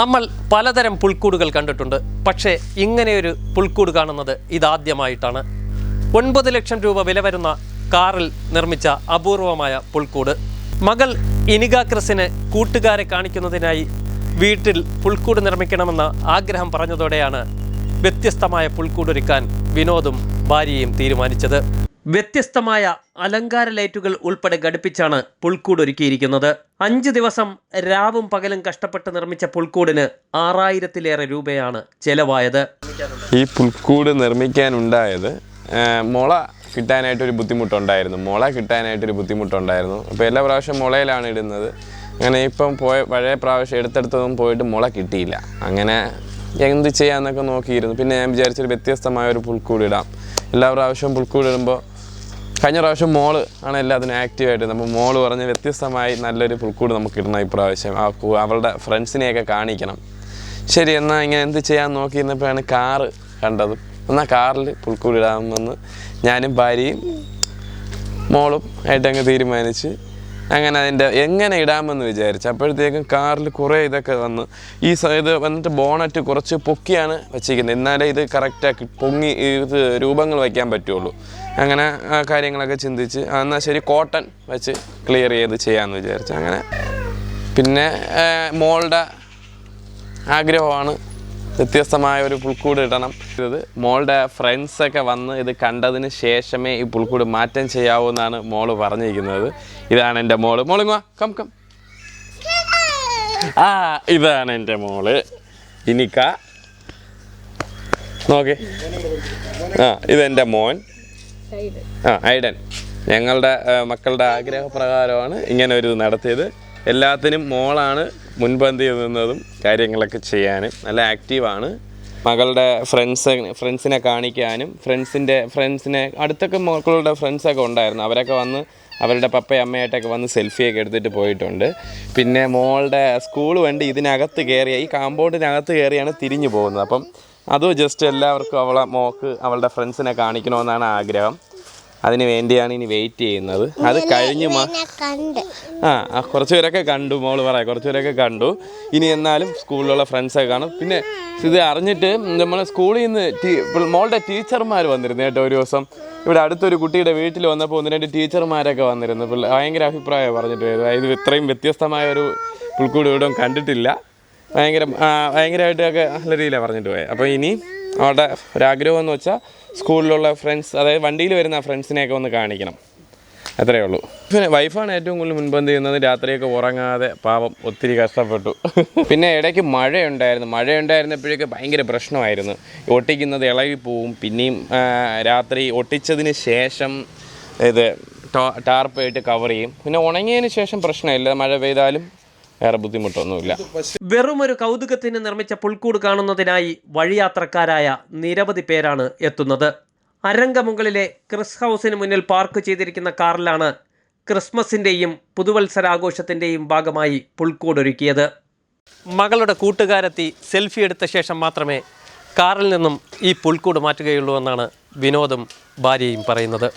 നമ്മൾ പലതരം പുൽക്കൂടുകൾ കണ്ടിട്ടുണ്ട്. പക്ഷേ ഇങ്ങനെയൊരു പുൽക്കൂട് കാണുന്നത് ഇതാദ്യമായിട്ടാണ്. ഒൻപത് ലക്ഷം രൂപ വില വരുന്ന കാറിൽ നിർമ്മിച്ച അപൂർവമായ പുൽക്കൂട്. മകൾ ഇനിക ക്രിസിന് കൂട്ടുകാരെ കാണിക്കുന്നതിനായി വീട്ടിൽ പുൽക്കൂട് നിർമ്മിക്കണമെന്ന ആഗ്രഹം പറഞ്ഞതോടെയാണ് വ്യത്യസ്തമായ പുൽക്കൂടൊരുക്കാൻ വിനോദും ഭാര്യയും തീരുമാനിച്ചത്. വ്യത്യസ്തമായ അലങ്കാര ലൈറ്റുകൾ ഉൾപ്പെടെ ഘടിപ്പിച്ചാണ് പുൽക്കൂട് ഒരുക്കിയിരിക്കുന്നത്. അഞ്ച് ദിവസം രാവും പകലും കഷ്ടപ്പെട്ട് നിർമ്മിച്ച പുൽക്കൂടിന് ആറായിരത്തിലേറെ രൂപയാണ് ചെലവായത്. ഈ പുൽക്കൂട് നിർമ്മിക്കാനുണ്ടായത് മുള കിട്ടാനായിട്ടൊരു ബുദ്ധിമുട്ടുണ്ടായിരുന്നു. മുള കിട്ടാനായിട്ടൊരു ബുദ്ധിമുട്ടുണ്ടായിരുന്നു. അപ്പോൾ എല്ലാ പ്രാവശ്യം മുളയിലാണ് ഇടുന്നത്. അങ്ങനെ ഇപ്പം പോയ പഴയ പ്രാവശ്യം എടുത്തെടുത്തതും പോയിട്ട് മുള കിട്ടിയില്ല. അങ്ങനെ എന്ത് ചെയ്യാമെന്നൊക്കെ നോക്കിയിരുന്നു. പിന്നെ ഞാൻ വിചാരിച്ചൊരു വ്യത്യസ്തമായ ഒരു പുൽക്കൂട് ഇടാം. എല്ലാ പ്രാവശ്യവും പുൽക്കൂട് ഇടുമ്പോൾ കഴിഞ്ഞ പ്രാവശ്യം മോൾ ആണ് എല്ലാത്തിനും ആക്റ്റീവായിട്ട് അപ്പോൾ മോൾ പറഞ്ഞ് വ്യത്യസ്തമായി നല്ലൊരു പുൽക്കൂട് നമുക്ക് ഇടണം ഇപ്രാവശ്യം. ആ അവളുടെ ഫ്രണ്ട്സിനെയൊക്കെ കാണിക്കണം. ശരി എന്നാൽ ഇങ്ങനെ എന്ത് ചെയ്യാൻ നോക്കിയിരുന്നപ്പോഴാണ് കാറ് കണ്ടത്. എന്നാൽ കാറിൽ പുൽക്കൂട് ഇടാമെന്ന് ഞാനും ഭാര്യയും മോളും ആയിട്ടങ്ങ് തീരുമാനിച്ച് അങ്ങനെ അതിന്റെ എങ്ങനെ ഇടാമെന്ന് വിചാരിച്ചു അപ്പോഴത്തേക്കും കാറിൽ കുറേ ഇതൊക്കെ വന്ന് ഈ ഇത് വന്നിട്ട് ബോണറ്റ് കുറച്ച് പൊക്കിയാണ് വെച്ചിരിക്കുന്നത്. എന്നാലേ ഇത് കറക്റ്റാക്കി പൊങ്ങി ഇത് രൂപങ്ങൾ വയ്ക്കാൻ പറ്റുള്ളൂ. അങ്ങനെ കാര്യങ്ങളൊക്കെ ചിന്തിച്ച് എന്നാൽ ശരി കോട്ടൺ വെച്ച് ക്ലിയർ ചെയ്ത് ചെയ്യാമെന്ന് വിചാരിച്ചു അങ്ങനെ. പിന്നെ മോളുടെ ആഗ്രഹമാണ് വ്യത്യസ്തമായ ഒരു പുൽക്കൂട് ഇടണം. ഇത് മോളുടെ ഫ്രണ്ട്സൊക്കെ വന്ന് ഇത് കണ്ടതിന് ശേഷമേ ഈ പുൽക്കൂട് മാറ്റം ചെയ്യാവൂ എന്നാണ് മോൾ പറഞ്ഞിരിക്കുന്നത്. ഇതാണ് എന്റെ മോൾ. മോളിങ്ങോ കം കം ആ ഇതാണ് എന്റെ മോൾ. ഇനിക്ക. നോക്കേ. ആ ഇതെന്റെ മോൻ. ആ ഐഡൻ. ഞങ്ങളുടെ മക്കളുടെ ആഗ്രഹപ്രകാരമാണ് ഇങ്ങനെ ഒരു നടത്തിയത്. എല്ലാത്തിനും മോളാണ് മുൻപന്തി നിന്നതും കാര്യങ്ങളൊക്കെ ചെയ്യാനും നല്ല ആക്റ്റീവാണ്. മകളുടെ ഫ്രണ്ട്സ് ഫ്രണ്ട്സിനെ കാണിക്കാനും ഫ്രണ്ട്സിന്റെ ഫ്രണ്ട്സിനെ അടുത്തൊക്കെ മക്കളുടെ ഫ്രണ്ട്സൊക്കെ ഉണ്ടായിരുന്നു. അവരൊക്കെ വന്ന് അവരുടെ പപ്പയും അമ്മയായിട്ടൊക്കെ വന്ന് സെൽഫിയൊക്കെ എടുത്തിട്ട് പോയിട്ടുണ്ട്. പിന്നെ മോളുടെ സ്കൂൾ വണ്ടി ഇതിനകത്ത് കയറിയ ഈ കാമ്പൗണ്ടിനകത്ത് കയറിയാണ് തിരിഞ്ഞു പോകുന്നത്. അപ്പം അതും ജസ്റ്റ് എല്ലാവർക്കും അവളെ മോക്ക് അവളുടെ ഫ്രണ്ട്സിനെ കാണിക്കണമെന്നാണ് ആഗ്രഹം. അതിന് വേണ്ടിയാണ് ഇനി വെയിറ്റ് ചെയ്യുന്നത്. അത് കഴിഞ്ഞു മാ ആ കുറച്ച് പേരൊക്കെ കണ്ടു മോൾ പറയാം. കുറച്ച് പേരൊക്കെ കണ്ടു. ഇനി എന്നാലും സ്കൂളിലുള്ള ഫ്രണ്ട്സൊക്കെ കാണും. പിന്നെ ഇത് അറിഞ്ഞിട്ട് നമ്മളെ സ്കൂളിൽ നിന്ന് മോളുടെ ടീച്ചർമാർ വന്നിരുന്നു കേട്ടോ ഒരു ദിവസം. ഇവിടെ അടുത്തൊരു കുട്ടിയുടെ വീട്ടിൽ വന്നപ്പോൾ ഒന്ന് രണ്ട് ടീച്ചർമാരൊക്കെ വന്നിരുന്നു. ഭയങ്കര അഭിപ്രായം പറഞ്ഞിട്ട് അതായത് ഇത്രയും വ്യത്യസ്തമായ ഒരു പുൽക്കൂട് വീടും കണ്ടിട്ടില്ല. ഭയങ്കര ഭയങ്കരമായിട്ടൊക്കെ നല്ല രീതിയിലാണ് പറഞ്ഞിട്ട് പോയത് അപ്പോൾ ഇനി അവരുടെ ഒരാഗ്രഹം എന്ന് വെച്ചാൽ സ്കൂളിലുള്ള ഫ്രണ്ട്സ് അതായത് വണ്ടിയിൽ വരുന്ന ഫ്രണ്ട്സിനെയൊക്കെ ഒന്ന് കാണിക്കണം. അത്രയേ ഉള്ളൂ. പിന്നെ വൈഫാണ് ഏറ്റവും കൂടുതൽ മുൻപന്തി ചെയ്യുന്നത് രാത്രിയൊക്കെ ഉറങ്ങാതെ പാവം ഒത്തിരി കഷ്ടപ്പെട്ടു. പിന്നെ ഇടയ്ക്ക് മഴയുണ്ടായിരുന്നു. മഴയുണ്ടായിരുന്നപ്പോഴേക്ക് ഭയങ്കര പ്രശ്നമായിരുന്നു. ഒട്ടിക്കുന്നത് ഇളകി പോവും. പിന്നെയും രാത്രി ഒട്ടിച്ചതിന് ശേഷം ഇത് ടാർപ്പായിട്ട് കവർ ചെയ്യും. പിന്നെ ഉണങ്ങിയതിന് ശേഷം പ്രശ്നമില്ല. മഴ പെയ്താലും വേറെ ബുദ്ധിമുട്ടൊന്നുമില്ല. വെറും ഒരു കൗതുകത്തിന് നിർമ്മിച്ച പുൽക്കൂട് കാണുന്നതിനായി വഴിയാത്രക്കാരായ നിരവധി പേരാണ് എത്തുന്നത്. അരങ്കമുകളിലെ ക്രിസ് ഹൗസിന് മുന്നിൽ പാർക്ക് ചെയ്തിരിക്കുന്ന കാറിലാണ് ക്രിസ്മസിന്റെയും പുതുവത്സരാഘോഷത്തിന്റെയും ഭാഗമായി പുൽക്കൂട് ഒരുക്കിയത്. മകളുടെ കൂട്ടുകാരെത്തി സെൽഫി എടുത്ത ശേഷം മാത്രമേ കാറിൽ നിന്നും ഈ പുൽക്കൂട് മാറ്റുകയുള്ളൂ എന്നാണ് വിനോദും ഭാര്യയും പറയുന്നത്.